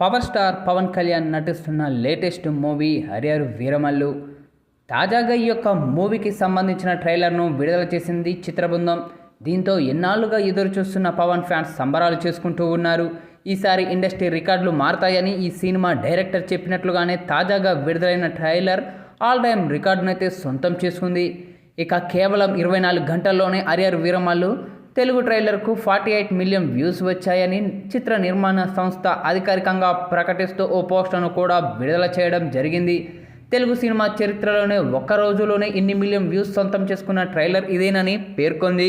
Power star Pawan Kalyan నటిస్తున్న latest movie Harihar Veeramallu. తాజాగా ఈ యొక్క మూవీకి సంబంధించిన ట్రైలర్ను విడుదల చేసింది చిత్రబృందం. దీంతో ఎన్నాళ్ళుగా ఎదురు చూస్తున్న పవన్ ఫ్యాన్స్ సంబరాలు చేసుకుంటూ ఉన్నారు. ఈసారి ఇండస్ట్రీ రికార్డులు మారతాయని ఈ సినిమా డైరెక్టర్ చెప్పినట్లుగానే తాజాగా విడుదలైన ట్రైలర్ ఆల్ టైమ్ రికార్డునైతే సొంతం చేసుకుంది. ఇక కేవలం ఇరవై నాలుగు గంటల్లోనే హరిహర్ వీరమల్లు తెలుగు ట్రైలర్కు ఫార్టీ ఎయిట్ మిలియన్ వ్యూస్ వచ్చాయని చిత్ర నిర్మాణ సంస్థ అధికారికంగా ప్రకటిస్తూ ఓ పోస్టర్ను కూడా విడుదల చేయడం జరిగింది. తెలుగు సినిమా చరిత్రలోనే ఒక్క రోజులోనే ఇన్ని మిలియన్ వ్యూస్ సొంతం చేసుకున్న ట్రైలర్ ఇదేనని పేర్కొంది.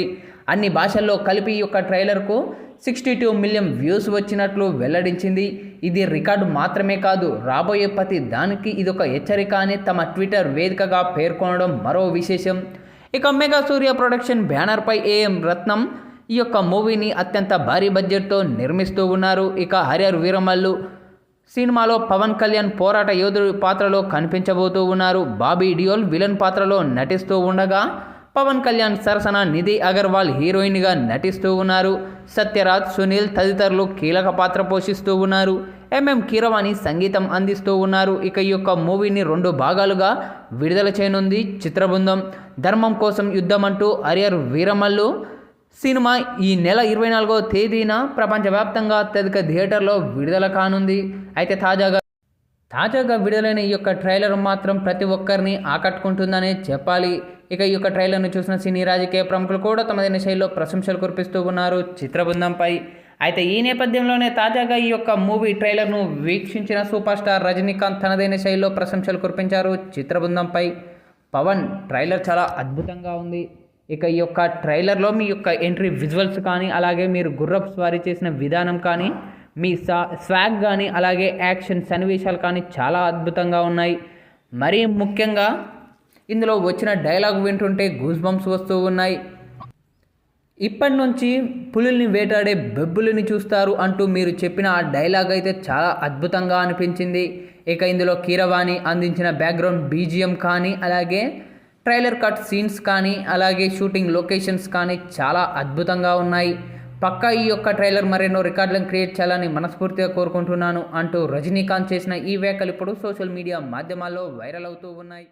అన్ని భాషల్లో కలిపి ఈ యొక్క ట్రైలర్కు సిక్స్టీ టూ మిలియన్ వ్యూస్ వచ్చినట్లు వెల్లడించింది. ఇది రికార్డు మాత్రమే కాదు రాబోయే ప్రతి దానికి ఇదొక హెచ్చరిక అని తమ ట్విట్టర్ వేదికగా పేర్కొనడం మరో విశేషం. ఇక మెగా సూర్య ప్రొడక్షన్ బ్యానర్పై ఏఎం రత్నం ఈ యొక్క మూవీని అత్యంత భారీ బడ్జెట్తో నిర్మిస్తూ ఉన్నారు. ఇక హరియర్ వీరమల్లు సినిమాలో పవన్ కళ్యాణ్ పోరాట యోధుడి పాత్రలో కనిపించబోతూ ఉన్నారు. బాబీ డియోల్ విలన్ పాత్రలో నటిస్తూ ఉండగా పవన్ కళ్యాణ్ సరసన నిధి అగర్వాల్ హీరోయిన్గా నటిస్తూ ఉన్నారు. సత్యరాజ్ సునీల్ తదితరులు కీలక పాత్ర పోషిస్తూ ఉన్నారు. ఎంఎం కీరవాణి సంగీతం అందిస్తూ ఉన్నారు. ఇక ఈ యొక్క మూవీని రెండు భాగాలుగా విడుదల చేయనుంది చిత్రబృందం. ధర్మం కోసం యుద్ధం అంటూ అరియర్ వీరమల్లు సినిమా ఈ నెల ఇరవై నాలుగో తేదీన ప్రపంచవ్యాప్తంగా అత్యధిక థియేటర్లో విడుదల కానుంది. అయితే తాజాగా తాజాగా విడుదలైన ఈ యొక్క ట్రైలర్ మాత్రం ప్రతి ఒక్కరిని ఆకట్టుకుంటుందనే చెప్పాలి. ఇక ఈ యొక్క ట్రైలర్ను చూసిన సినీ రాజకీయ ప్రముఖులు కూడా తమదైన శైలిలో ప్రశంసలు కురిపిస్తూ ఉన్నారు చిత్రబృందంపై. అయితే ఈ నేపథ్యంలోనే తాజాగా ఈ యొక్క మూవీ ట్రైలర్ను వీక్షించిన సూపర్ స్టార్ రజనీకాంత్ తనదైన శైలిలో ప్రశంసలు కురిపించారు. చిత్రబృందంపై పవన్ ట్రైలర్ చాలా అద్భుతంగా ఉంది. ఇక ఈ యొక్క ట్రైలర్లో మీ యొక్క ఎంట్రీ విజువల్స్ కానీ అలాగే మీరు గుర్రపు స్వారీ చేసిన విధానం కానీ మీ సా స్వాగ్ కానీ అలాగే యాక్షన్ సన్నివేశాలు కానీ చాలా అద్భుతంగా ఉన్నాయి. మరీ ముఖ్యంగా ఇందులో వచ్చిన డైలాగ్ వింటుంటే గూస్ బంప్స్ వస్తూ ఉన్నాయి. ఇప్పటి నుంచి పులుల్ని వేటాడే బెబ్బులని చూస్తారు అంటూ మీరు చెప్పిన ఆ డైలాగ్ అయితే చాలా అద్భుతంగా అనిపించింది. ఇక ఇందులో కీరవాణి అందించిన బ్యాక్గ్రౌండ్ బీజిఎం కానీ అలాగే ట్రైలర్ కట్ సీన్స్ కానీ అలాగే షూటింగ్ లొకేషన్స్ కానీ చాలా అద్భుతంగా ఉన్నాయి. పక్కా ఈ యొక్క ట్రైలర్ మరెన్నో రికార్డులను క్రియేట్ చేయాలని మనస్ఫూర్తిగా కోరుకుంటున్నాను అంటూ రజనీకాంత్ చేసిన ఈ వ్యాఖ్యలు ఇప్పుడు సోషల్ మీడియా మాధ్యమాల్లో వైరల్ అవుతూ ఉన్నాయి.